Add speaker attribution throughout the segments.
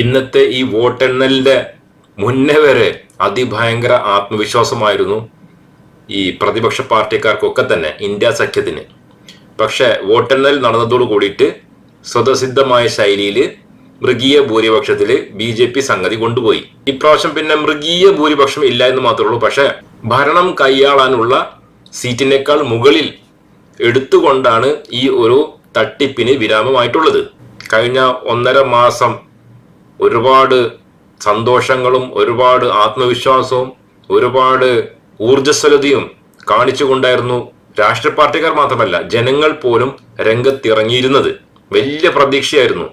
Speaker 1: ഇന്നത്തെ ഈ വോട്ടെണ്ണലിന്റെ മുന്നേ വരെ അതിഭയങ്കര ആത്മവിശ്വാസമായിരുന്നു ഈ പ്രതിപക്ഷ പാർട്ടിക്കാർക്കൊക്കെ തന്നെ ഇന്ത്യ സഖ്യത്തിന്. പക്ഷെ വോട്ടെണ്ണൽ നടന്നതോട് കൂടിയിട്ട് സ്വതസിദ്ധമായ ശൈലിയിൽ മൃഗീയ ഭൂരിപക്ഷത്തിൽ ബി ജെ പി സംഗതി കൊണ്ടുപോയി. ഇപ്രാവശ്യം പിന്നെ മൃഗീയ ഭൂരിപക്ഷം ഇല്ല എന്ന് മാത്രമേ ഉള്ളൂ. പക്ഷെ ഭരണം കൈയാളാനുള്ള സീറ്റിനേക്കാൾ മുകളിൽ എടുത്തുകൊണ്ടാണ് ഈ ഒരു തട്ടിപ്പിന് വിരാമമായിട്ടുള്ളത്. കഴിഞ്ഞ ഒന്നര മാസം ഒരുപാട് സന്തോഷങ്ങളും ഒരുപാട് ആത്മവിശ്വാസവും ഒരുപാട് ഊർജസ്വലതയും കാണിച്ചുകൊണ്ടായിരുന്നു രാഷ്ട്രീയ പാർട്ടിക്കാർ മാത്രമല്ല ജനങ്ങൾ പോലും രംഗത്തിറങ്ങിയിരുന്നത്. വലിയ പ്രതീക്ഷയായിരുന്നു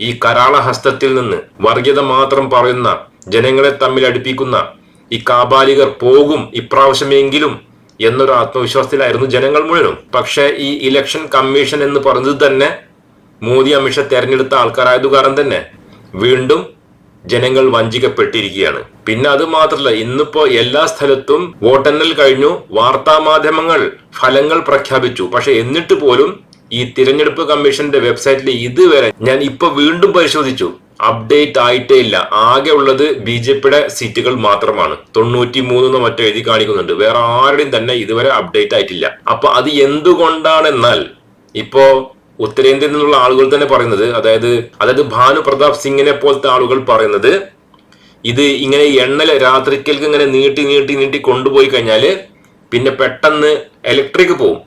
Speaker 1: ഈ കരാള ഹസ്തത്തിൽ നിന്ന്. വർഗീയത മാത്രം പറയുന്ന ജനങ്ങളെ തമ്മിൽ അടുപ്പിക്കുന്ന ഈ കാബാലികർ പോകും ഇപ്രാവശ്യമെങ്കിലും എന്നൊരു ആത്മവിശ്വാസത്തിലായിരുന്നു ജനങ്ങൾ മുഴുവനും. പക്ഷേ ഈ ഇലക്ഷൻ കമ്മീഷൻ എന്ന് പറഞ്ഞത് തന്നെ മോദി അമിത്ഷാ തെരഞ്ഞെടുത്ത ആൾക്കാരായത് കാരണം തന്നെ വീണ്ടും ജനങ്ങൾ വഞ്ചിക്കപ്പെട്ടിരിക്കുകയാണ്. പിന്നെ അത് മാത്രമല്ല ഇന്നിപ്പോ എല്ലാ സ്ഥലത്തും വോട്ടെണ്ണൽ കഴിഞ്ഞു വാർത്താ മാധ്യമങ്ങൾ ഫലങ്ങൾ പ്രഖ്യാപിച്ചു. പക്ഷെ എന്നിട്ട് പോലും ഈ തിരഞ്ഞെടുപ്പ് കമ്മീഷന്റെ വെബ്സൈറ്റിൽ ഇതുവരെ ഞാൻ ഇപ്പൊ വീണ്ടും പരിശോധിച്ചു. അപ്ഡേറ്റ് ആയിട്ടേ ഇല്ല. ആകെ ഉള്ളത് ബി ജെ പിയുടെ സീറ്റുകൾ മാത്രമാണ്. തൊണ്ണൂറ്റി മൂന്ന് മറ്റോ എഴുതി കാണിക്കുന്നുണ്ട്. വേറെ ആരുടെയും തന്നെ ഇതുവരെ അപ്ഡേറ്റ് ആയിട്ടില്ല. അപ്പൊ അത് എന്തുകൊണ്ടാണെന്നാൽ ഇപ്പോ ഉത്തരേന്ത്യയിൽ നിന്നുള്ള ആളുകൾ തന്നെ പറയുന്നത്. അതായത് അതായത് ഭാനു പ്രതാപ് സിംഗിനെ പോലത്തെ ആളുകൾ പറയുന്നത് ഇത് ഇങ്ങനെ എണ്ണൽ രാത്രിക്കൽക്ക് ഇങ്ങനെ നീട്ടി നീട്ടി നീട്ടി കൊണ്ടുപോയി കഴിഞ്ഞാൽ പിന്നെ പെട്ടെന്ന് ഇലക്ട്രിക് പോവും.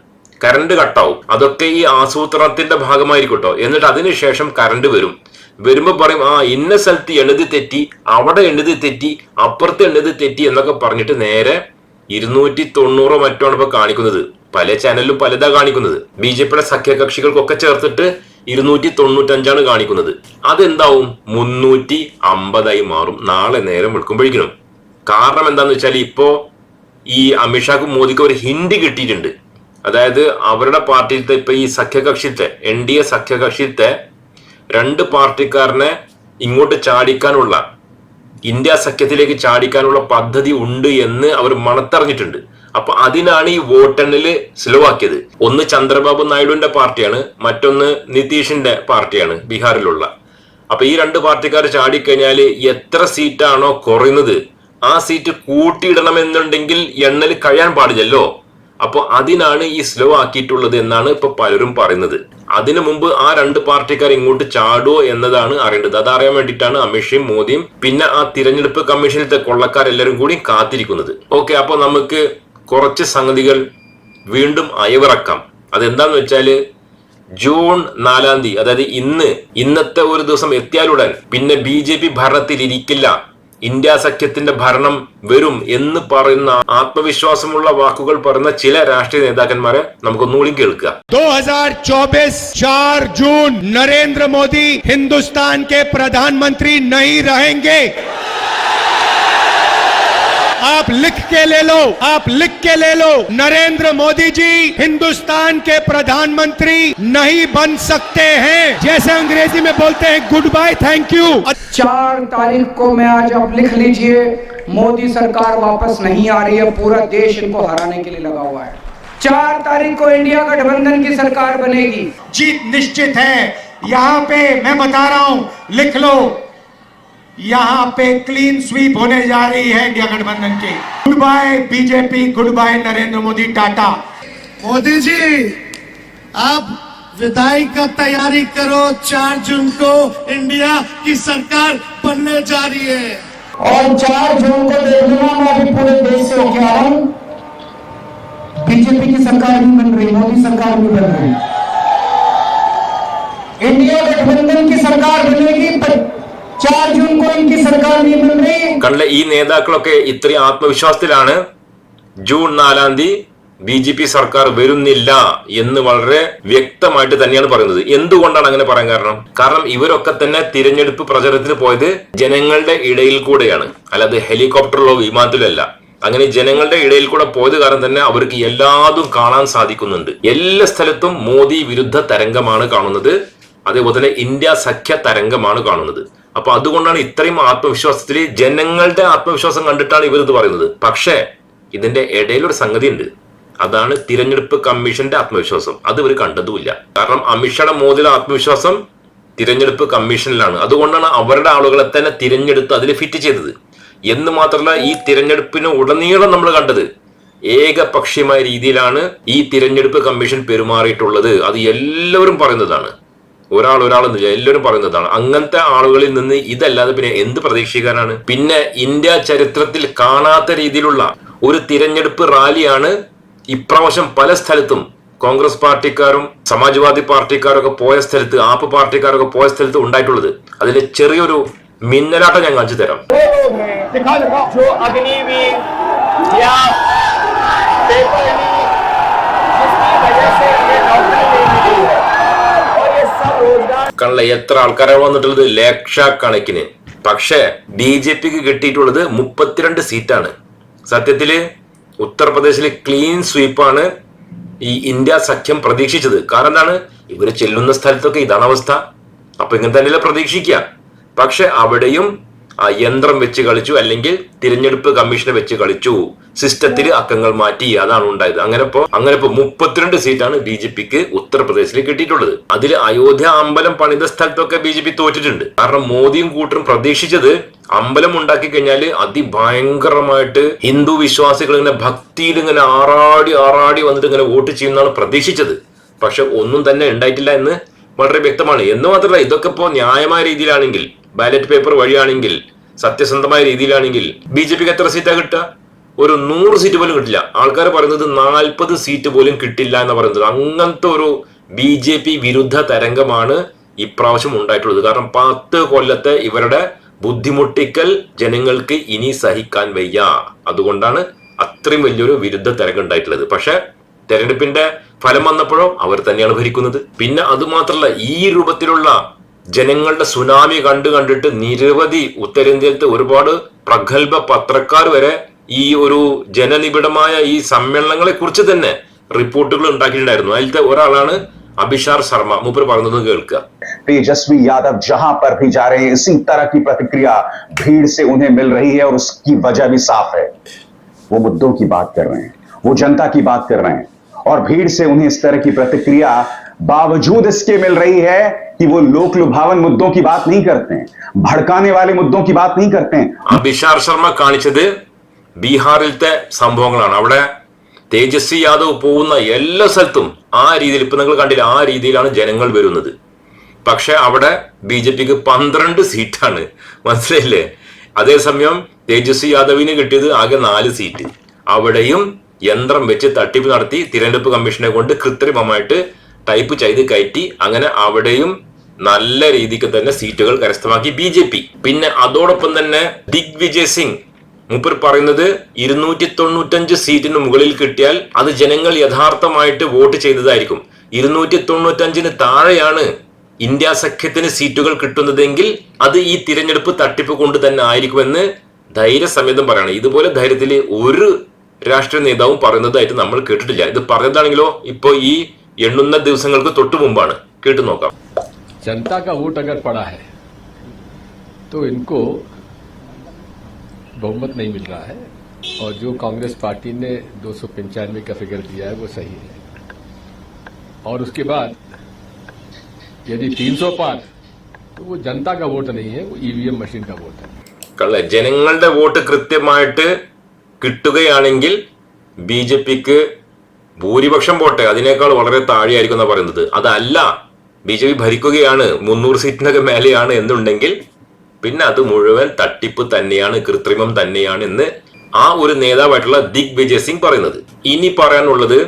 Speaker 1: കറണ്ട് കട്ടാവും അതൊക്കെ ഈ ആസൂത്രണത്തിന്റെ ഭാഗമായിരിക്കട്ടോ എന്നിട്ട് അതിനുശേഷം കറണ്ട് വരും. വരുമ്പോൾ പറയും ആ ഇന്ന സ്ഥലത്ത് എഴുതി തെറ്റി അവിടെ എഴുതി തെറ്റി അപ്പുറത്ത് എഴുതി തെറ്റി എന്നൊക്കെ പറഞ്ഞിട്ട് നേരെ ഇരുന്നൂറ്റി തൊണ്ണൂറോ മറ്റോ ആണ് ഇപ്പൊ കാണിക്കുന്നത്. പല ചാനലിലും പലതാ കാണിക്കുന്നത്. ബി ജെ പിയുടെ സഖ്യകക്ഷികൾക്കൊക്കെ ചേർത്തിട്ട് ഇരുന്നൂറ്റി തൊണ്ണൂറ്റഞ്ചാണ് കാണിക്കുന്നത്. അതെന്താവും? മുന്നൂറ്റി അമ്പതായി മാറും. നാളെ നേരം വെളുക്കുമ്പോഴേക്കും കാരണം എന്താന്ന് വെച്ചാൽ ഇപ്പോ ഈ അമിത്ഷാക്കും മോദിക്കും ഒരു ഹിന്റ് കിട്ടിയിട്ടുണ്ട്. അതായത് അവരുടെ പാർട്ടിയിലത്തെ ഇപ്പൊ ഈ സഖ്യകക്ഷിത്തെ എൻ ഡി എ സഖ്യകക്ഷിത്തെ രണ്ട് പാർട്ടിക്കാരനെ ഇങ്ങോട്ട് ചാടിക്കാനുള്ള ഇന്ത്യ സഖ്യത്തിലേക്ക് ചാടിക്കാനുള്ള പദ്ധതി ഉണ്ട് എന്ന് അവർ മണത്തറിഞ്ഞിട്ടുണ്ട്. അപ്പൊ അതിനാണ് ഈ വോട്ടെണ്ണൽ സ്ലോ ആക്കിയത് ഒന്ന് ചന്ദ്രബാബു നായിഡുവിന്റെ പാർട്ടിയാണ് മറ്റൊന്ന് നിതീഷിന്റെ പാർട്ടിയാണ് ബീഹാറിലുള്ള. അപ്പൊ ഈ രണ്ട് പാർട്ടിക്കാർ ചാടിക്കഴിഞ്ഞാൽ എത്ര സീറ്റാണോ കുറയുന്നത് ആ സീറ്റ് കൂട്ടിയിടണമെന്നുണ്ടെങ്കിൽ എണ്ണൽ കഴിയാൻ പാടില്ലല്ലോ. അപ്പൊ അതിനാണ് ഈ സ്ലോ ആക്കിയിട്ടുള്ളത് എന്നാണ് ഇപ്പൊ പലരും പറയുന്നത്. അതിനു മുമ്പ് ആ രണ്ട് പാർട്ടിക്കാർ ഇങ്ങോട്ട് ചാടുമോ എന്നതാണ് അറിയേണ്ടത്. അത് അറിയാൻ വേണ്ടിയിട്ടാണ് അമിത്ഷയും മോദിയും പിന്നെ ആ തിരഞ്ഞെടുപ്പ് കമ്മീഷനിലത്തെ കൊള്ളക്കാരെല്ലാരും കൂടി കാത്തിരിക്കുന്നത്. ഓക്കെ അപ്പൊ നമുക്ക് കുറച്ച് സംഗതികൾ വീണ്ടും അയവിറക്കാം അതെന്താന്ന് വെച്ചാല് ജൂൺ നാലാം തീയതി അതായത് ഇന്ന് ഇന്നത്തെ ഒരു ദിവസം എത്തിയാലുടൻ പിന്നെ ബി ജെ പി ഭരണത്തിൽ ഇരിക്കില്ല ഇന്ത്യ സഖ്യത്തിന്റെ ഭരണം വരും എന്ന് പറയുന്ന ആത്മവിശ്വാസമുള്ള വാക്കുകൾ പറയുന്ന ചില രാഷ്ട്രീയ നേതാക്കന്മാരെ നമുക്കൊന്നുകൂടി കേൾക്കുക
Speaker 2: 2024 4 जून नरेंद्र मोदी हिंदुस्तान के प्रधानमंत्री नहीं रहेंगे आप लिख के ले लो आप लिख के ले लो। नरेंद्र मोदी जी हिंदुस्तान के प्रधानमंत्री नहीं बन सकते हैं। जैसे अंग्रेज़ी में बोलते हैं गुड बाय थैंक यू
Speaker 3: चार तारीख को मैं आज आप लिख लीजिए मोदी सरकार वापस नहीं आ रही है पूरा देश इनको हराने के लिए लगा हुआ है। चार तारीख को इंडिया गठबंधन की सरकार बनेगी।
Speaker 2: जीत निश्चित है। यहाँ पे मैं बता रहा हूँ लिख लो। यहाँ पे क्लीन स्वीप होने जा रही है इंडिया गठबंधन की। Goodbye BJP goodbye Narendra Modi tata.
Speaker 4: Modi ji आप विदाई का तैयारी करो चार जून को इंडिया की सरकार बनने जा रही है।
Speaker 3: और चार जून को देख लूँगा मैं अभी पूरे देश से होके आ रहा हूँ। बीजेपी की सरकार नहीं बन रही मोदी सरकार नहीं बन रही। इंडिया गठबंधन की सरकार बनेगी
Speaker 1: കണ്ട ഈ നേതാക്കളൊക്കെ ഇത്രയും ആത്മവിശ്വാസത്തിലാണ്. ജൂൺ നാലാം തീയതി ബി ജെ പി സർക്കാർ വരുന്നില്ല എന്ന് വളരെ വ്യക്തമായിട്ട് തന്നെയാണ് പറയുന്നത്. എന്തുകൊണ്ടാണ് അങ്ങനെ പറയാൻ കാരണം? കാരണം ഇവരൊക്കെ തന്നെ തിരഞ്ഞെടുപ്പ് പ്രചരണത്തിന് പോയത് ജനങ്ങളുടെ ഇടയിൽ കൂടെയാണ്. അല്ലാതെ ഹെലികോപ്റ്ററിലോ വിമാനത്തിലല്ല. അങ്ങനെ ജനങ്ങളുടെ ഇടയിൽ കൂടെ പോയത് കാരണം തന്നെ അവർക്ക് എല്ലാതും കാണാൻ സാധിക്കുന്നുണ്ട്. എല്ലാ സ്ഥലത്തും മോദി വിരുദ്ധ തരംഗമാണ് കാണുന്നത്. അതേപോലെ തന്നെ ഇന്ത്യ സഖ്യ തരംഗമാണ് കാണുന്നത്. അപ്പൊ അതുകൊണ്ടാണ് ഇത്രയും ആത്മവിശ്വാസത്തിൽ ജനങ്ങളുടെ ആത്മവിശ്വാസം കണ്ടിട്ടാണ് ഇവർ ഇത് പറയുന്നത്. പക്ഷേ ഇതിന്റെ ഇടയിൽ ഒരു സംഗതി ഉണ്ട് അതാണ് തിരഞ്ഞെടുപ്പ് കമ്മീഷന്റെ ആത്മവിശ്വാസം. അത് ഇവർ കണ്ടതുമില്ല. കാരണം അമിഷയുടെ മോദിയുടെ ആത്മവിശ്വാസം തിരഞ്ഞെടുപ്പ് കമ്മീഷനിലാണ്. അതുകൊണ്ടാണ് അവരുടെ ആളുകളെ തന്നെ തിരഞ്ഞെടുത്ത് അതിൽ ഫിറ്റ് ചെയ്തത്. എന്ന് മാത്രമല്ല ഈ തിരഞ്ഞെടുപ്പിന് ഉടനീളം നമ്മൾ കണ്ടത് ഏകപക്ഷീയമായ രീതിയിലാണ് ഈ തിരഞ്ഞെടുപ്പ് കമ്മീഷൻ പെരുമാറിയിട്ടുള്ളത്. അത് എല്ലാവരും പറയുന്നതാണ്. ഒരാൾ ഒരാളെന്നില്ല എല്ലാവരും പറയുന്നതാണ് അങ്ങനത്തെ ആളുകളിൽ നിന്ന് ഇതല്ലാതെ പിന്നെ എന്ത് പ്രതീക്ഷിക്കാനാണ് പിന്നെ ഇന്ത്യ ചരിത്രത്തിൽ കാണാത്ത രീതിയിലുള്ള ഒരു തിരഞ്ഞെടുപ്പ് റാലിയാണ് ഇപ്രാവശ്യം പല സ്ഥലത്തും കോൺഗ്രസ് പാർട്ടിക്കാരും സമാജ്വാദി പാർട്ടിക്കാരും ഒക്കെ പോയ സ്ഥലത്ത് ആപ്പ് പാർട്ടിക്കാരൊക്കെ പോയ സ്ഥലത്ത് ഉണ്ടായിട്ടുള്ളത് അതിലെ ചെറിയൊരു മിന്നലാട്ടം ഞാൻ കാണിച്ചു തരാം
Speaker 5: जो अग्निवीर या पेपर
Speaker 1: കള്ള എത്ര ആൾക്കാരാണ് വന്നിട്ടുള്ളത്? ലക്ഷക്കണക്കിന്. പക്ഷേ ബി ജെ പിക്ക് കിട്ടിയിട്ടുള്ളത് മുപ്പത്തിരണ്ട് സീറ്റാണ്. സത്യത്തിൽ ഉത്തർപ്രദേശിൽ ക്ലീൻ സ്വീപ്പാണ് ഈ ഇന്ത്യ സഖ്യം പ്രതീക്ഷിച്ചത്. കാരണം എന്താണ്? ഇവർ ചെല്ലുന്ന സ്ഥലത്തൊക്കെ ഇതാണ് അവസ്ഥ. അപ്പൊ ഇങ്ങനെ തന്നെയല്ല പ്രതീക്ഷിക്കുക. പക്ഷെ അവിടെയും യന്ത്രം വെച്ച് കളിച്ചു അല്ലെങ്കിൽ തിരഞ്ഞെടുപ്പ് കമ്മീഷനെ വെച്ച് കളിച്ചു. സിസ്റ്റത്തിൽ അക്കങ്ങൾ മാറ്റി അതാണ് ഉണ്ടായത്. അങ്ങനെ ഇപ്പോ അങ്ങനെ ഇപ്പോ മുപ്പത്തിരണ്ട് സീറ്റാണ് ബി ജെ പിക്ക് ഉത്തർപ്രദേശിൽ കിട്ടിയിട്ടുള്ളത്. അതിൽ അയോധ്യ അമ്പലം പണിത സ്ഥലത്തൊക്കെ ബി ജെ പി തോറ്റിട്ടുണ്ട്. കാരണം മോദിയും കൂട്ടരും പ്രതീക്ഷിച്ചത് അമ്പലം ഉണ്ടാക്കി കഴിഞ്ഞാൽ അതിഭയങ്കരമായിട്ട് ഹിന്ദു വിശ്വാസികൾ ഇങ്ങനെ ഭക്തിയിൽ ഇങ്ങനെ ആറാടി ആറാടി വന്നിട്ട് ഇങ്ങനെ വോട്ട് ചെയ്യുന്നതാണ് പ്രതീക്ഷിച്ചത്. പക്ഷെ ഒന്നും തന്നെ ഉണ്ടായിട്ടില്ല എന്ന് വളരെ വ്യക്തമാണ്. എന്ന് മാത്രമല്ല ഇതൊക്കെ ഇപ്പോ ന്യായമായ രീതിയിലാണെങ്കിൽ ബാലറ്റ് പേപ്പർ വഴിയാണെങ്കിൽ സത്യസന്ധമായ രീതിയിലാണെങ്കിൽ ബി ജെ പിക്ക് എത്ര സീറ്റാ കിട്ടുക? ഒരു നൂറ് സീറ്റ് പോലും കിട്ടില്ല. ആൾക്കാർ പറയുന്നത് നാൽപ്പത് സീറ്റ് പോലും കിട്ടില്ല എന്ന് പറയുന്നത്. അങ്ങനത്തെ ഒരു ബി ജെ പി വിരുദ്ധ തരംഗമാണ് ഇപ്രാവശ്യം ഉണ്ടായിട്ടുള്ളത്. കാരണം പത്ത് കൊല്ലത്തെ ഇവരുടെ ബുദ്ധിമുട്ടിക്കൽ ജനങ്ങൾക്ക് ഇനി സഹിക്കാൻ വയ്യ. അതുകൊണ്ടാണ് അത്രയും വലിയൊരു വിരുദ്ധ തരംഗം ഉണ്ടായിട്ടുള്ളത്. പക്ഷെ തെരഞ്ഞെടുപ്പിന്റെ ഫലം വന്നപ്പോഴോ അവർ തന്നെയാണ് ഭരിക്കുന്നത്. പിന്നെ അതുമാത്രല്ല ഈ രൂപത്തിലുള്ള ജനങ്ങളുടെ സുനാമി കണ്ടു കണ്ടിട്ട് നിരവധി ഉത്തരേന്ത്യയിലത്തെ ഒരുപാട് പ്രഗത്ഭ പത്രക്കാർ വരെ ഈ ഒരു ജനനിബിഡമായ ഈ സമ്മേളനങ്ങളെ കുറിച്ച് തന്നെ റിപ്പോർട്ടുകൾ ഉണ്ടാക്കിയിട്ടുണ്ടായിരുന്നു അതിലത്തെ ഒരാളാണ് അഭിഷാർ ശർമ്മ മൂപ്പർ പറയുന്നത് കേൾക്കുക
Speaker 6: तेजस्वी यादव जहां पर भी जा रहे हैं इसी तरह की प्रतिक्रिया भीड़ से उन्हें मिल रही है और उसकी वजह भी साफ है वो मुद्दों की बात कर रहे हैं वो जनता की बात कर रहे हैं और भीड़ से उन्हें इस तरह की प्रतिक्रिया बावजूद इसके मिल रही है कि वो लोक लुभावन मुद्दों की बात नहीं करते हैं भड़काने वाले मुद्दों की बात नहीं करते हैं
Speaker 1: അഭിഷാർ ശർമ്മ കാണിച്ചത് ബീഹാറിലത്തെ സംഭവങ്ങളാണ് അവിടെ തേജസ്വി യാദവ് പോകുന്ന എല്ലാ സ്ഥലത്തും ആ രീതിയിൽ ഇപ്പൊ നിങ്ങൾ കണ്ടില്ല ആ രീതിയിലാണ് ജനങ്ങൾ വരുന്നത് പക്ഷെ അവിടെ ബി ജെ പിക്ക് പന്ത്രണ്ട് സീറ്റാണ് മനസ്സിലായില്ലേ അതേസമയം തേജസ്വി യാദവിന് കിട്ടിയത് ആകെ നാല് സീറ്റ് അവിടെയും യന്ത്രം വെച്ച് തട്ടിപ്പ് നടത്തി തിരഞ്ഞെടുപ്പ് കമ്മീഷനെ കൊണ്ട് കൃത്രിമമായിട്ട് ടൈപ്പ് ചെയ്ത് കയറ്റി അങ്ങനെ അവിടെയും നല്ല രീതിക്ക് തന്നെ സീറ്റുകൾ കരസ്ഥമാക്കി ബി ജെ പി. പിന്നെ അതോടൊപ്പം തന്നെ ദിഗ്വിജയ് സിംഗ്. മൂപ്പർ പറയുന്നത് ഇരുന്നൂറ്റി തൊണ്ണൂറ്റഞ്ച് സീറ്റിന് മുകളിൽ കിട്ടിയാൽ അത് ജനങ്ങൾ യഥാർത്ഥമായിട്ട് വോട്ട് ചെയ്തതായിരിക്കും. ഇരുന്നൂറ്റി തൊണ്ണൂറ്റഞ്ചിന് താഴെയാണ് ഇന്ത്യ സഖ്യത്തിന് സീറ്റുകൾ കിട്ടുന്നതെങ്കിൽ അത് ഈ തിരഞ്ഞെടുപ്പ് തട്ടിപ്പ് കൊണ്ട് തന്നെ ആയിരിക്കുമെന്ന് ധൈര്യസമേതം പറയണം. ഇതുപോലെ ധൈര്യത്തിൽ ഒരു രാഷ്ട്രീയ നേതാവും പറയുന്നതായിട്ട് നമ്മൾ കേട്ടിട്ടില്ല. ഇത് പറഞ്ഞതാണെങ്കിലോ? ഇപ്പോൾ ഈ എണ്ണുന്ന ദിവസങ്ങൾക്ക് തൊട്ടു മുമ്പാണ് കേട്ടു നോക്കാം
Speaker 7: जनता का वोट अगर पड़ा है तो इनको बहुमत नहीं मिल रहा है और जो कांग्रेस पार्टी ने दो सौ पंचानवे का फिगर दिया है वो सही है और उसके बाद यदि 300 पार तो वो जनता का वोट नहीं है वो ईवीएम मशीन का वोट है
Speaker 1: കള്ള ജനങ്ങളുടെ വോട്ട് കൃത്യമായിട്ട് കിട്ടുകയാണെങ്കിൽ ബി ജെ പിക്ക് ഭൂരിപക്ഷം പോട്ടെ അതിനേക്കാൾ വളരെ താഴെയായിരിക്കും എന്നാ പറയുന്നത്. അതല്ല ബി ജെ പി ഭരിക്കുകയാണ് മുന്നൂറ് സീറ്റിനൊക്കെ മേലെയാണ് എന്നുണ്ടെങ്കിൽ പിന്നെ അത് മുഴുവൻ തട്ടിപ്പ് തന്നെയാണ് കൃത്രിമം തന്നെയാണ് എന്ന് ആ ഒരു നേതാവായിട്ടുള്ള ദിഗ് വിജയ് സിംഗ് പറയുന്നത്. ഇനി പറയാനുള്ളത്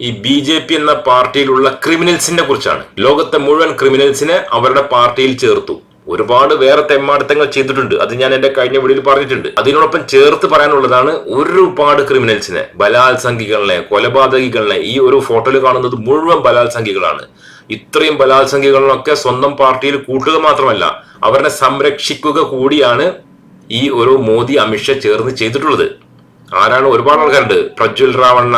Speaker 1: ഈ ബി ജെ പി എന്ന പാർട്ടിയിലുള്ള ക്രിമിനൽസിനെ കുറിച്ചാണ്. ലോകത്തെ മുഴുവൻ ക്രിമിനൽസിനെ അവരുടെ പാർട്ടിയിൽ ചേർത്തു. ഒരുപാട് വേറെ തെമ്മാടത്തങ്ങൾ ചെയ്തിട്ടുണ്ട്. അത് ഞാൻ എന്റെ കഴിഞ്ഞ വീഡിയോയിൽ പറഞ്ഞിട്ടുണ്ട്. അതിനോടൊപ്പം ചേർത്ത് പറയാനുള്ളതാണ് ഒരുപാട് ക്രിമിനൽസിനെ ബലാത്സംഗികളെ കൊലപാതകികളെ ഈ ഒരു ഫോട്ടോയിൽ കാണുന്നത് മുഴുവൻ ബലാത്സംഗികളാണ്. ഇത്രയും ബലാത്സംഗികളൊക്കെ സ്വന്തം പാർട്ടിയിൽ കൂട്ടുക മാത്രമല്ല അവരെ സംരക്ഷിക്കുക കൂടിയാണ് ഈ ഒരു മോദി അമിത്ഷാ ചേർന്ന് ചെയ്തിട്ടുള്ളത്. ആരാണ്? ഒരുപാട് ആൾക്കാരുണ്ട്. പ്രജ്വൽ റാവണ്ണ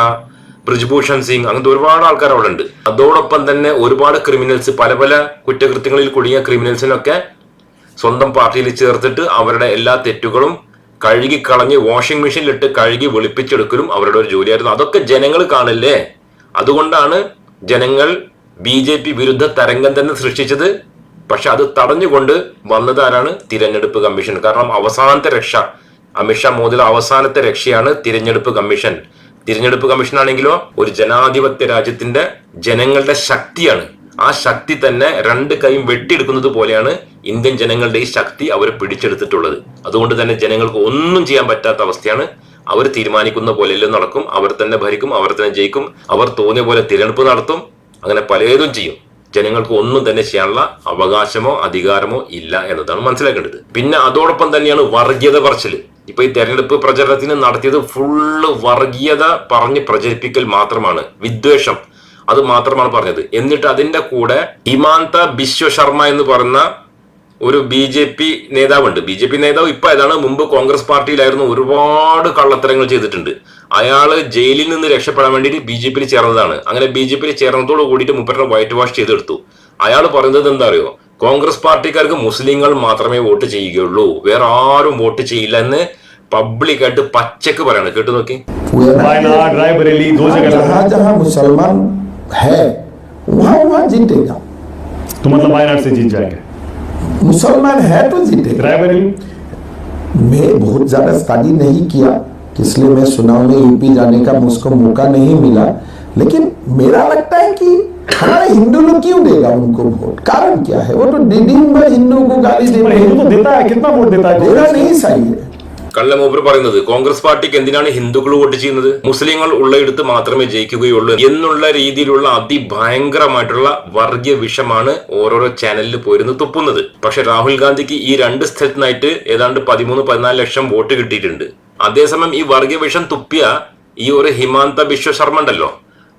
Speaker 1: ബ്രിജ്ഭൂഷൺ സിംഗ് അങ്ങനത്തെ ഒരുപാട് ആൾക്കാർ അവിടെ ഉണ്ട്. അതോടൊപ്പം തന്നെ ഒരുപാട് ക്രിമിനൽസ് പല പല കുറ്റകൃത്യങ്ങളിൽ കുടുങ്ങിയ ക്രിമിനൽസിനൊക്കെ സ്വന്തം പാർട്ടിയിൽ ചേർത്തിട്ട് അവരുടെ എല്ലാ തെറ്റുകളും കഴുകി കളഞ്ഞ് വാഷിംഗ് മെഷീനിലിട്ട് കഴുകി വെളുപ്പിച്ചെടുക്കലും അവരുടെ ഒരു ജോലിയായിരുന്നു. അതൊക്കെ ജനങ്ങൾ കാണില്ലേ? അതുകൊണ്ടാണ് ജനങ്ങൾ ബി ജെ പി വിരുദ്ധ തരംഗം തന്നെ സൃഷ്ടിച്ചത്. പക്ഷെ അത് തടഞ്ഞുകൊണ്ട് വന്നതാരാണ് തിരഞ്ഞെടുപ്പ് കമ്മീഷൻ. കാരണം അവസാനത്തെ രക്ഷ അമിത്ഷാ മോദിയുടെ അവസാനത്തെ രക്ഷയാണ് തിരഞ്ഞെടുപ്പ് കമ്മീഷൻ. തിരഞ്ഞെടുപ്പ് കമ്മീഷൻ ആണെങ്കിലോ ഒരു ജനാധിപത്യ രാജ്യത്തിന്റെ ജനങ്ങളുടെ ശക്തിയാണ്. ആ ശക്തി തന്നെ രണ്ട് കൈയും വെട്ടിയെടുക്കുന്നത് പോലെയാണ് ഇന്ത്യൻ ജനങ്ങളുടെ ഈ ശക്തി അവർ പിടിച്ചെടുത്തിട്ടുള്ളത്. അതുകൊണ്ട് തന്നെ ജനങ്ങൾക്ക് ഒന്നും ചെയ്യാൻ പറ്റാത്ത അവസ്ഥയാണ് അവർ തീരുമാനിക്കുന്ന പോലെ നടക്കും. അവർ തന്നെ ഭരിക്കും അവർ തന്നെ ജയിക്കും. അവർ തോന്നിയ പോലെ തിരഞ്ഞെടുപ്പ് നടത്തും. അങ്ങനെ പലതും ചെയ്യും. ജനങ്ങൾക്ക് ഒന്നും തന്നെ ചെയ്യാനുള്ള അവകാശമോ അധികാരമോ ഇല്ല എന്നതാണ് മനസ്സിലാക്കേണ്ടത്. പിന്നെ അതോടൊപ്പം തന്നെയാണ് വർഗീയത പറച്ചിൽ ഇപ്പൊ ഈ തെരഞ്ഞെടുപ്പ് പ്രചരണത്തിന് നടത്തിയത് ഫുള്ള് വർഗീയത പറഞ്ഞ് പ്രചരിപ്പിക്കൽ മാത്രമാണ്. വിദ്വേഷം അത് മാത്രമാണ് പറഞ്ഞത് എന്നിട്ട് അതിന്റെ കൂടെ ഹിമാന്ത ബിശ്വ ശർമ്മ എന്ന് പറയുന്ന ഒരു ബി ജെ പി നേതാവുണ്ട് ബി ജെ പി നേതാവ് ഇപ്പൊ ഏതാണ് മുമ്പ് കോൺഗ്രസ് പാർട്ടിയിലായിരുന്നു ഒരുപാട് കള്ളത്തരങ്ങൾ ചെയ്തിട്ടുണ്ട് അയാൾ ജയിലിൽ നിന്ന് രക്ഷപ്പെടാൻ വേണ്ടിട്ട് ബി ജെ പിയിൽ ചേർന്നതാണ് അങ്ങനെ ബി ജെ പിയിൽ ചേർന്നതോട് കൂടിയിട്ട് മുപ്പരുടെ വൈറ്റ് വാഷ് ചെയ്തെടുത്തു അയാൾ പറയുന്നത് എന്താ അറിയോ കോൺഗ്രസ് പാർട്ടിക്കാർക്ക് മുസ്ലിങ്ങൾ മാത്രമേ വോട്ട് ചെയ്യുകയുള്ളൂ വേറെ ആരും വോട്ട് ചെയ്യില്ല എന്ന് പബ്ലിക്കായിട്ട് പച്ചക്ക് പറയണം കേട്ടു നോക്കി
Speaker 8: है वहाँ वहाँ जीतेगा।
Speaker 9: तो मतलब वायनाड से जीत जाएँगे।
Speaker 8: मुसलमान है तो जीतेगा। मैं बहुत ज़्यादा स्टडी नहीं किया इसलिए मैं चुनाव में यूपी जाने का मुझको मौका नहीं मिला। लेकिन मेरा लगता है कि हमारे हिंदू लोग क्यों देगा उनको वोट? कारण क्या है? वो तो दिन भर हिंदू को गाली दे
Speaker 9: हिंदू तो देता है कितना वोट देता है?
Speaker 8: देना नहीं सही है
Speaker 1: കള്ള മൂപ്പർ പറയുന്നത് കോൺഗ്രസ് പാർട്ടിക്ക് എന്തിനാണ് ഹിന്ദുക്കൾ വോട്ട് ചെയ്യുന്നത്? മുസ്ലിങ്ങൾ ഉള്ളയിടത്ത് മാത്രമേ ജയിക്കുകയുള്ളൂ എന്നുള്ള രീതിയിലുള്ള അതിഭയങ്കരമായിട്ടുള്ള വർഗീയ വിഷമാണ് ഓരോരോ ചാനലിൽ പോയിരുന്നു തുപ്പുന്നത്. പക്ഷെ രാഹുൽ ഗാന്ധിക്ക് ഈ രണ്ട് സ്ഥലത്തിനായിട്ട് ഏതാണ്ട് പതിമൂന്ന് പതിനാല് ലക്ഷം വോട്ട് കിട്ടിയിട്ടുണ്ട്. അതേസമയം ഈ വർഗീയ വിഷം തുപ്പിയ ഈ ഒരു ഹിമാന്ത ബിശ്വ ശർമ്മ ഉണ്ടല്ലോ.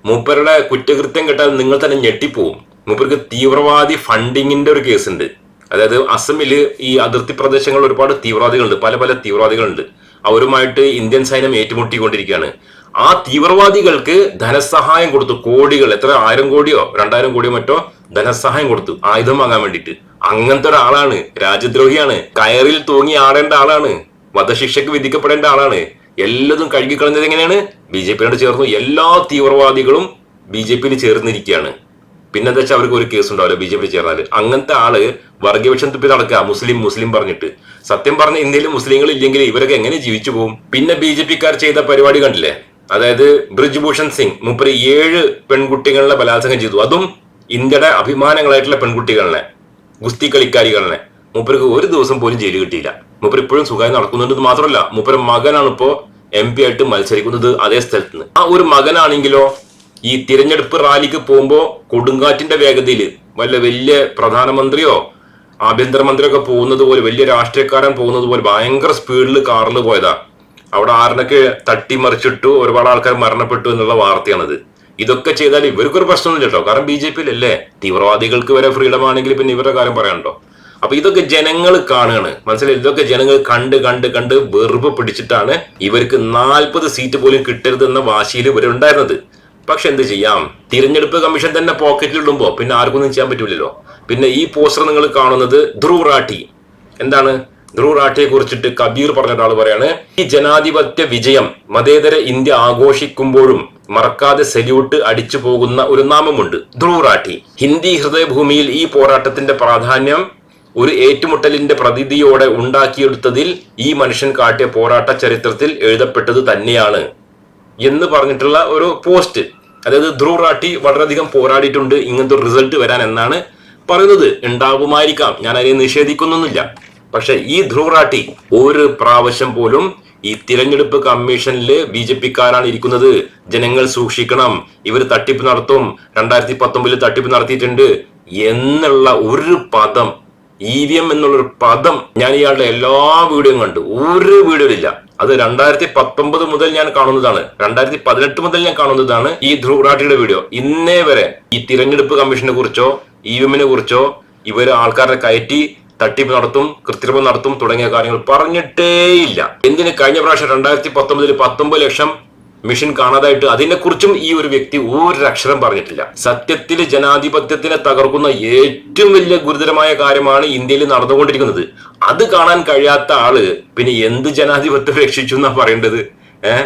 Speaker 1: മൂപ്പരുടെ കുറ്റകൃത്യം കേട്ടാൽ നിങ്ങൾ തന്നെ ഞെട്ടിപ്പോവും. മൂപ്പർക്ക് തീവ്രവാദി ഫണ്ടിങ്ങിന്റെ ഒരു കേസുണ്ട്. അതായത് അസമിൽ ഈ അതിർത്തി പ്രദേശങ്ങളിൽ ഒരുപാട് തീവ്രവാദികളുണ്ട്. പല പല തീവ്രവാദികളുണ്ട്. അവരുമായിട്ട് ഇന്ത്യൻ സൈന്യം ഏറ്റുമുട്ടിക്കൊണ്ടിരിക്കുകയാണ്. ആ തീവ്രവാദികൾക്ക് ധനസഹായം കൊടുത്തു. കോടികൾ. എത്ര? ആയിരം കോടിയോ? രണ്ടായിരം കോടിയോ മറ്റോ? ധനസഹായം കൊടുത്തു. ആയുധം വാങ്ങാൻ വേണ്ടിയിട്ട്. അങ്ങനത്തെ ഒരാളാണ്. രാജ്യദ്രോഹിയാണ്. കയറിൽ തൂങ്ങി ആടേണ്ട ആളാണ്. വധശിക്ഷയ്ക്ക് വിധിക്കപ്പെടേണ്ട ആളാണ്. എല്ലതും കഴുകിക്കളഞ്ഞത് എങ്ങനെയാണ്? ബി ജെ പിയോട് ചേർന്നു. എല്ലാ തീവ്രവാദികളും ബി ജെ പിയിൽ ചേർന്നിരിക്കുകയാണ്. പിന്നെന്താ വെച്ചാൽ അവർക്ക് ഒരു കേസ് ഉണ്ടാവില്ല ബി ജെ പി ചേർന്നാൽ അങ്ങനത്തെ ആൾ വർഗീയപക്ഷം തുപ്പി നടക്കുക മുസ്ലിം മുസ്ലിം പറഞ്ഞിട്ട്. സത്യം പറഞ്ഞ ഇന്ത്യയിൽ മുസ്ലിങ്ങൾ ഇല്ലെങ്കിൽ ഇവരൊക്കെ എങ്ങനെ ജീവിച്ചു പോകും? പിന്നെ ബി ജെ പിക്കാർ ചെയ്ത പരിപാടി കണ്ടില്ലേ? അതായത് ബ്രിജ് ബ്രിജ്ഭൂഷൺ സിംഗ് മുപ്പര് ഏഴ് പെൺകുട്ടികളെ ബലാത്സംഗം ചെയ്തു. അതും ഇന്ത്യയുടെ അഭിമാനങ്ങളായിട്ടുള്ള പെൺകുട്ടികളെ ഗുസ്തി കളിക്കാരികളെ മൂപ്പർക്ക് ഒരു ദിവസം പോലും ജയിൽ കിട്ടിയില്ല. മൂപ്പർ ഇപ്പോഴും സുഖമായി നടക്കുന്നുണ്ടെന്ന് മാത്രമല്ല മൂപ്പര് മകനാണ് ഇപ്പോ എം പി ആയിട്ട് മത്സരിക്കുന്നത് അതേ സ്ഥലത്ത് നിന്ന്. ആ ഒരു മകനാണെങ്കിലോ ഈ തിരഞ്ഞെടുപ്പ് റാലിക്ക് പോകുമ്പോൾ കൊടുങ്കാറ്റിന്റെ വേഗതയിൽ വല്ല വലിയ പ്രധാനമന്ത്രിയോ ആഭ്യന്തരമന്ത്രിയോ ഒക്കെ പോകുന്നത് പോലെ വലിയ രാഷ്ട്രീയക്കാരൻ പോകുന്നത് പോലെ ഭയങ്കര സ്പീഡിൽ കാറിൽ പോയതാ. അവിടെ ആറിനൊക്കെ തട്ടിമറിച്ചിട്ടു ഒരുപാട് ആൾക്കാർ മരണപ്പെട്ടു എന്നുള്ള വാർത്തയാണത്. ഇതൊക്കെ ചെയ്താൽ ഇവർക്കൊരു പ്രശ്നമൊന്നുമില്ല കേട്ടോ. കാരണം ബി ജെ പിയിലല്ലേ? തീവ്രവാദികൾക്ക് വരെ ഫ്രീഡം ആണെങ്കിൽ പിന്നെ ഇവരുടെ കാര്യം പറയണ്ടോ അപ്പൊ ഇതൊക്കെ ജനങ്ങൾ കാണുകയാണ് മനസ്സിലായി? ഇതൊക്കെ ജനങ്ങൾ കണ്ട് കണ്ട് കണ്ട് വെറുപ്പ് പിടിച്ചിട്ടാണ് ഇവർക്ക് നാൽപ്പത് സീറ്റ് പോലും കിട്ടരുതെന്ന വാശിയിൽ ഇവരുണ്ടായിരുന്നത്. പക്ഷെ എന്ത് ചെയ്യാം? തിരഞ്ഞെടുപ്പ് കമ്മീഷൻ തന്നെ പോക്കറ്റിലിടുമ്പോ പിന്നെ ആർക്കൊന്നും ചെയ്യാൻ പറ്റൂലല്ലോ. പിന്നെ ഈ പോസ്റ്റർ നിങ്ങൾ കാണുന്നത് ധ്രുവ് റാട്ടി എന്താണ്? ധ്രുവ് റാട്ടിയെ കുറിച്ചിട്ട് കബീർ പറഞ്ഞ ഒരാൾ പറയാണ് ഈ ജനാധിപത്യ വിജയം മതേതര ഇന്ത്യ ആഘോഷിക്കുമ്പോഴും മറക്കാതെ സല്യൂട്ട് അടിച്ചു പോകുന്ന ഒരു നാമമുണ്ട് ധ്രുവ് റാട്ടി ഹിന്ദി ഹൃദയഭൂമിയിൽ ഈ പോരാട്ടത്തിന്റെ പ്രാധാന്യം ഒരു ഏറ്റുമുട്ടലിന്റെ പ്രതീതിയോടെ ഉണ്ടാക്കിയെടുത്തതിൽ ഈ മനുഷ്യൻ കാട്ടിയ പോരാട്ട ചരിത്രത്തിൽ എഴുതപ്പെട്ടത് തന്നെയാണ്. എന്ന് പറഞ്ഞിട്ടുള്ള ഒരു പോസ്റ്റ് അതായത് ധ്രുവ് റാട്ടി വളരെയധികം പോരാടിയിട്ടുണ്ട് ഇങ്ങനത്തെ റിസൾട്ട് വരാൻ എന്നാണ് പറയുന്നത്. ഉണ്ടാകുമായിരിക്കാം. ഞാൻ അതിനെ നിഷേധിക്കുന്നൊന്നുമില്ല പക്ഷെ ഈ ധ്രുവ് റാട്ടി ഒരു പ്രാവശ്യം പോലും ഈ തിരഞ്ഞെടുപ്പ് കമ്മീഷനിൽ ബി ജെ പിക്കാരാണ് ഇരിക്കുന്നത്. ജനങ്ങൾ സൂക്ഷിക്കണം. ഇവർ തട്ടിപ്പ് നടത്തും. രണ്ടായിരത്തി പത്തൊമ്പതിൽ തട്ടിപ്പ് നടത്തിയിട്ടുണ്ട് എന്നുള്ള ഒരു പദം ഇ വി എം എന്നുള്ളൊരു പദം ഞാൻ ഇയാളുടെ എല്ലാ വീഡിയോയും കണ്ടു. ഒരു വീഡിയോയിലില്ല. അത് രണ്ടായിരത്തി പത്തൊമ്പത് മുതൽ ഞാൻ കാണുന്നതാണ്. രണ്ടായിരത്തി പതിനെട്ട് മുതൽ ഞാൻ കാണുന്നതാണ് ഈ ധ്രുവ് റാട്ടിയുടെ വീഡിയോ. ഇന്നേ വരെ ഈ തിരഞ്ഞെടുപ്പ് കമ്മീഷനെ കുറിച്ചോ ഇ വിമിനെ കുറിച്ചോ ഇവർ ആൾക്കാരെ കയറ്റി തട്ടിപ്പ് നടത്തും കൃത്രിമം നടത്തും തുടങ്ങിയ കാര്യങ്ങൾ പറഞ്ഞിട്ടേയില്ല. എന്തിന് കഴിഞ്ഞ പ്രാവശ്യം രണ്ടായിരത്തി പത്തൊമ്പതിൽ പത്തൊമ്പത് ലക്ഷം മിഷൻ കാണാതായിട്ട് അതിനെക്കുറിച്ചും ഈ ഒരു വ്യക്തി ഒരു അക്ഷരം പറഞ്ഞിട്ടില്ല. സത്യത്തിൽ ജനാധിപത്യത്തിനെ തകർക്കുന്ന ഏറ്റവും വലിയ ഗുരുതരമായ കാര്യമാണ് ഇന്ത്യയിൽ നടന്നുകൊണ്ടിരിക്കുന്നത്. അത് കാണാൻ കഴിയാത്ത ആൾ പിന്നെ എന്ത് ജനാധിപത്യം രക്ഷിച്ചു എന്നാ പറയേണ്ടത്? ഏഹ്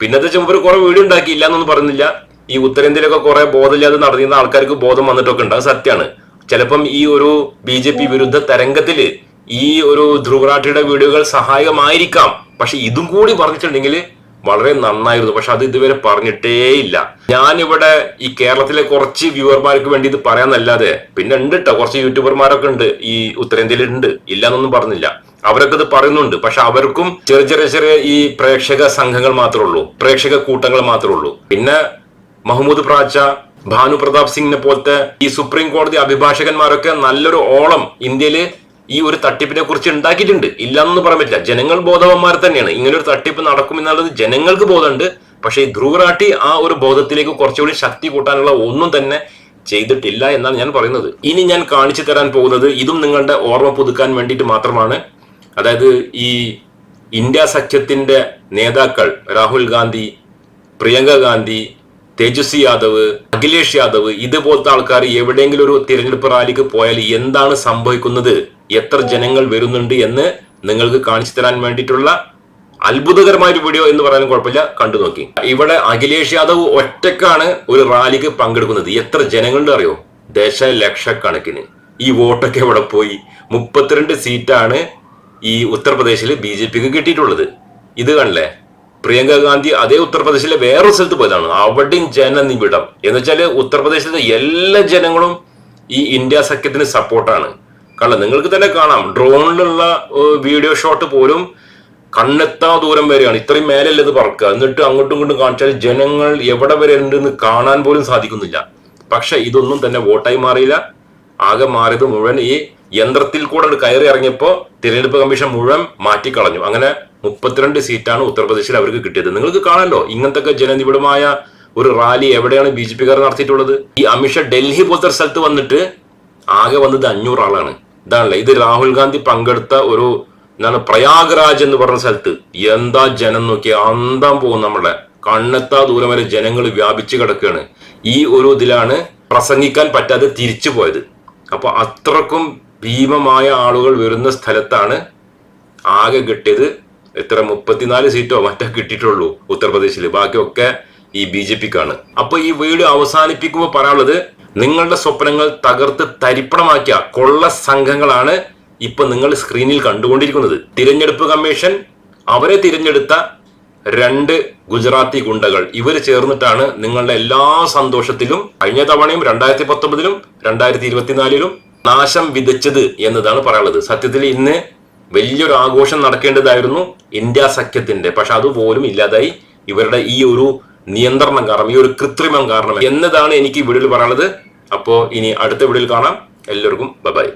Speaker 1: പിന്നത്തെ ചുമ്പർ കുറെ വീട് ഉണ്ടാക്കിയില്ല എന്നൊന്നും പറയുന്നില്ല ഈ ഉത്തരേന്ത്യയിലൊക്കെ കുറെ ബോധമില്ലാതെ നടന്നിരുന്ന ആൾക്കാർക്ക് ബോധം വന്നിട്ടൊക്കെ ഉണ്ട്. അത് സത്യമാണ് ചിലപ്പം ഈ ഒരു ബി ജെ പി വിരുദ്ധ തരംഗത്തിൽ ഈ ഒരു ധ്രുവറാട്ടിയുടെ വീഡിയോകൾ സഹായകമായിരിക്കാം. പക്ഷെ ഇതും കൂടി പറഞ്ഞിട്ടുണ്ടെങ്കിൽ വളരെ നന്നായിരുന്നു. പക്ഷെ അത് ഇതുവരെ പറഞ്ഞിട്ടേ ഇല്ല. ഞാനിവിടെ ഈ കേരളത്തിലെ കുറച്ച് വ്യൂവർമാർക്ക് വേണ്ടി ഇത് പറയാന്നല്ലാതെ പിന്നെ ഉണ്ട് കേട്ടോ കുറച്ച് യൂട്യൂബർമാരൊക്കെ ഉണ്ട്. ഈ ഉത്തരേന്ത്യയിൽ ഉണ്ട് ഇല്ലാന്നൊന്നും പറഞ്ഞില്ല. അവരൊക്കെ ഇത് പറയുന്നുണ്ട്. പക്ഷെ അവർക്കും ചെറിയ ചെറിയ ചെറിയ ഈ പ്രേക്ഷക സംഘങ്ങൾ മാത്രമേ ഉള്ളൂ. പ്രേക്ഷക കൂട്ടങ്ങൾ മാത്രമേ ഉള്ളൂ. പിന്നെ മഹമ്മൂദ് പ്രാച്ച ഭാനു പ്രതാപ് സിംഗിനെ പോലത്തെ ഈ സുപ്രീം കോടതി അഭിഭാഷകന്മാരൊക്കെ നല്ലൊരു ഓളം ഇന്ത്യയിൽ ഈ ഒരു തട്ടിപ്പിനെ കുറിച്ച് ഉണ്ടാക്കിയിട്ടുണ്ട്. ഇല്ലാന്നൊന്നും പറയാൻ പറ്റില്ല. ജനങ്ങൾ ബോധവന്മാർ തന്നെയാണ്. ഇങ്ങനെ ഒരു തട്ടിപ്പ് നടക്കുമെന്നുള്ളത് ജനങ്ങൾക്ക് ബോധമുണ്ട്. പക്ഷേ ഈ ധ്രുവറാട്ടി ആ ഒരു ബോധത്തിലേക്ക് കുറച്ചുകൂടി ശക്തി കൂട്ടാനുള്ള ഒന്നും തന്നെ ചെയ്തിട്ടില്ല എന്നാണ് ഞാൻ പറയുന്നത്. ഇനി ഞാൻ കാണിച്ചു തരാൻ പോകുന്നത് ഇതും നിങ്ങളുടെ ഓർമ്മ പുതുക്കാൻ വേണ്ടിയിട്ട് മാത്രമാണ്. അതായത് ഈ ഇന്ത്യ സഖ്യത്തിന്റെ നേതാക്കൾ രാഹുൽ ഗാന്ധി പ്രിയങ്ക ഗാന്ധി തേജസ്വി യാദവ് അഖിലേഷ് യാദവ് ഇതുപോലത്തെ ആൾക്കാർ എവിടെയെങ്കിലും ഒരു തിരഞ്ഞെടുപ്പ് റാലിക്ക് പോയാൽ എന്താണ് സംഭവിക്കുന്നത്? എത്ര ജനങ്ങൾ വരുന്നുണ്ട് എന്ന് നിങ്ങൾക്ക് കാണിച്ചു തരാൻ വേണ്ടിയിട്ടുള്ള അത്ഭുതകരമായ ഒരു വീഡിയോ എന്ന് പറയാനും കുഴപ്പമില്ല. കണ്ടു നോക്കി. ഇവിടെ അഖിലേഷ് യാദവ് ഒറ്റക്കാണ് ഒരു റാലിക്ക് പങ്കെടുക്കുന്നത്. എത്ര ജനങ്ങളുണ്ട് അറിയോ? ദശലക്ഷക്കണക്കിന്. ഈ വോട്ടൊക്കെ എവിടെ പോയി? മുപ്പത്തിരണ്ട് സീറ്റാണ് ഈ ഉത്തർപ്രദേശിൽ ബി ജെ പിക്ക് കിട്ടിയിട്ടുള്ളത്. ഇത് കണ്ടല്ലേ? പ്രിയങ്ക ഗാന്ധി അതേ ഉത്തർപ്രദേശിലെ വേറൊരു സ്ഥലത്ത് പോയതാണ്. അവിടെയും ജനനിബിഡം. എന്ന് വെച്ചാൽ ഉത്തർപ്രദേശിലെ എല്ലാ ജനങ്ങളും ഈ ഇന്ത്യ സഖ്യത്തിന് സപ്പോർട്ടാണ് കാരണം നിങ്ങൾക്ക് തന്നെ കാണാം. ഡ്രോണിലുള്ള വീഡിയോ ഷോട്ട് പോലും കണ്ണെത്താ ദൂരം വരെയാണ്. ഇത്രയും മേലല്ലേ ഇത് പറക്കുക. എന്നിട്ട് അങ്ങോട്ടും ഇങ്ങോട്ടും കാണിച്ചാൽ ജനങ്ങൾ എവിടെ വരെ ഉണ്ടെന്ന് കാണാൻ പോലും സാധിക്കുന്നില്ല. പക്ഷെ ഇതൊന്നും തന്നെ വോട്ടായി മാറിയില്ല. ആകെ മാറിയത് മുഴുവൻ ഈ യന്ത്രത്തിൽ കൂടെ കയറി ഇറങ്ങിയപ്പോൾ തിരഞ്ഞെടുപ്പ് കമ്മീഷൻ മുഴുവൻ മാറ്റിക്കളഞ്ഞു. അങ്ങനെ മുപ്പത്തിരണ്ട് സീറ്റാണ് ഉത്തർപ്രദേശിൽ അവർക്ക് കിട്ടിയത്. നിങ്ങൾക്ക് കാണാമല്ലോ ഇങ്ങനത്തെ ജനനിബിഡമായ ഒരു റാലി എവിടെയാണ് ബി ജെ പിക്കാർ നടത്തിയിട്ടുള്ളത്? ഈ അമിത്ഷാ ഡൽഹി പോലത്തെ സ്ഥലത്ത് വന്നിട്ട് ആകെ വന്നത് അഞ്ഞൂറ് ആളാണ് ഇതാണല്ലേ. ഇത് രാഹുൽ ഗാന്ധി പങ്കെടുത്ത ഒരു എന്താണ് പ്രയാഗ്രാജ് എന്ന് പറഞ്ഞ സ്ഥലത്ത്. എന്താ ജനം നോക്കി അന്തം പോകും നമ്മളെ കണ്ണെത്താ ദൂരം വരെ ജനങ്ങൾ വ്യാപിച്ചു കിടക്കുകയാണ്. ഈ ഒരു ഇതിലാണ് പ്രസംഗിക്കാൻ പറ്റാതെ തിരിച്ചു പോയത്. അപ്പൊ അത്രക്കും ഭീമമായ ആളുകൾ വരുന്ന സ്ഥലത്താണ് ആകെ കിട്ടിയത്. എത്ര മുപ്പത്തിനാല് സീറ്റോ മറ്റോ കിട്ടിയിട്ടുള്ളൂ ഉത്തർപ്രദേശിൽ ബാക്കിയൊക്കെ ഈ ബി ജെ പിക്കാണ്. അപ്പൊ ഈ വീഡിയോ അവസാനിപ്പിക്കുമ്പോൾ പറയാനുള്ളത് നിങ്ങളുടെ സ്വപ്നങ്ങൾ തകർത്ത് തരിപ്പണമാക്കിയ കൊള്ള സംഘങ്ങളാണ് ഇപ്പൊ നിങ്ങൾ സ്ക്രീനിൽ കണ്ടുകൊണ്ടിരിക്കുന്നത്. തിരഞ്ഞെടുപ്പ് കമ്മീഷൻ അവരെ തിരഞ്ഞെടുത്ത രണ്ട് ഗുജറാത്തി ഗുണ്ടകൾ. ഇവർ ചേർന്നിട്ടാണ് നിങ്ങളുടെ എല്ലാ സന്തോഷത്തിലും കഴിഞ്ഞ തവണയും രണ്ടായിരത്തി പത്തൊമ്പതിലും രണ്ടായിരത്തി ഇരുപത്തിനാലിലും നാശം വിതച്ചത് എന്നതാണ് പറയാനുള്ളത്. സത്യത്തിൽ ഇന്ന് വലിയൊരു ആഘോഷം നടക്കേണ്ടതായിരുന്നു ഇന്ത്യ സഖ്യത്തിന്റെ. പക്ഷെ അതുപോലും ഇല്ലാതായി ഇവരുടെ ഈ ഒരു നിയന്ത്രണം കാരണം ഈ ഒരു കൃത്രിമം കാരണം എന്നതാണ് എനിക്ക് ഈ വീഡിയോയിൽ പറയാനുള്ളത്. അപ്പോ ഇനി അടുത്ത വീഡിയോയിൽ കാണാം. എല്ലാവർക്കും ബൈ.